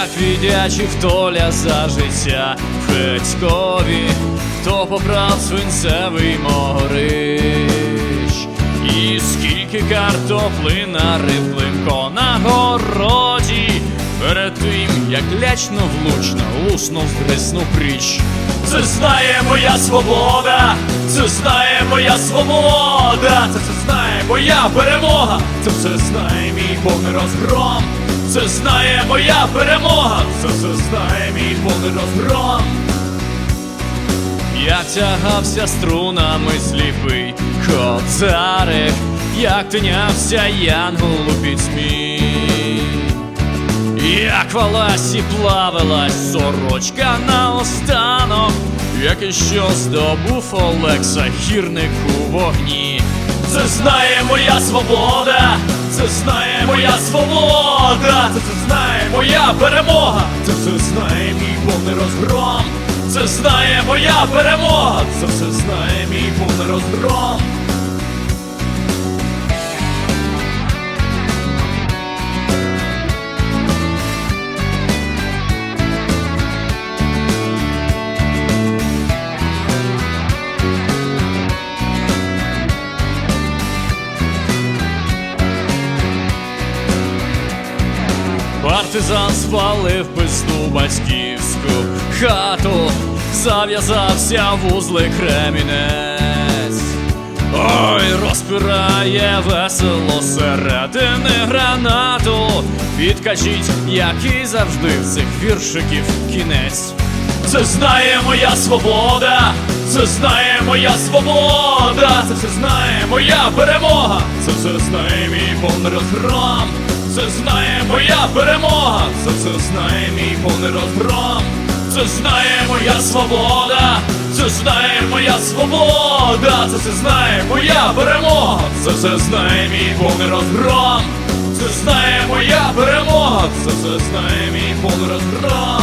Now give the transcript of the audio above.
як віддячив доля за життя? В хто побрав свинцевий могорич, і скільки картопли на риблинко на городі, перед тим, як лячно влучно луснув здрисну пріч. Це знає моя свобода, це знає моя свобода, це все знає моя перемога, це все знає мій повний розгром, це знає моя перемога, це все знає мій повний розгром. Як тягався струнами сліпий кобзарик, як тинявся янгол у пітьмі. Як валась і плавилась сорочка на останок, як і що здобув Олекса гірник у вогні. Це знає моя свобода, це знає моя свобода, це це знає моя перемога, це все знає мій повний розгром, це знає моя перемога, це все знає мій повний розгром. Партизан спалив пизду батьківську хату, зав'язався вузлик ремінець. Ой, розпирає весело середини гранату. Підкажіть, який завжди в цих віршиків кінець. Це знає моя свобода, це знає моя свобода, це все знає моя перемога, це все знає мій повний розгром, це знає моя перемога, це все знає мій повний розгром, це знає моя свобода, це знає моя свобода, це все знає моя перемога, це все знає мій повний розгром, це знає моя перемога, це все знає мій повний розгром.